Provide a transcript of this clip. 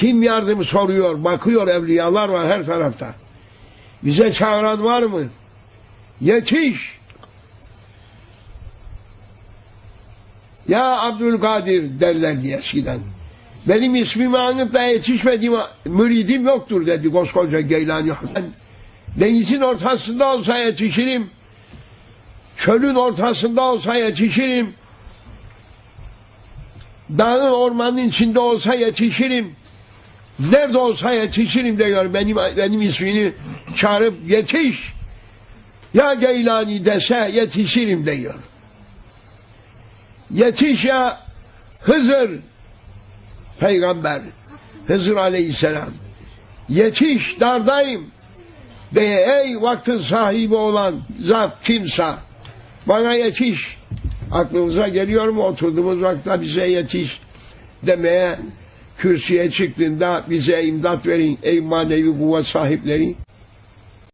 Kim yardım soruyor, bakıyor evliyalar var her tarafta. Bize çağıran var mı? Yetiş! Ya Abdülkadir derlerdi eskiden. Benim ismimi anıp da yetişmediğim müridim yoktur dedi koskoca Geylani Hasan. Denizin ortasında olsa yetişirim. Çölün ortasında olsa yetişirim. Dağın ormanın içinde olsa yetişirim. Nerede olsa yetişirim diyor benim, benim ismini çağırıp yetiş. Ya Geylani dese yetişirim diyor. Yetiş ya Hızır peygamber Hızır aleyhisselam yetiş dardayım ve ey vaktin sahibi olan zat kimse bana yetiş aklımıza geliyor mu oturduğumuz vakte bize yetiş demeye kürsüye çıktığında bize imdat verin ey manevi kuvvet sahipleri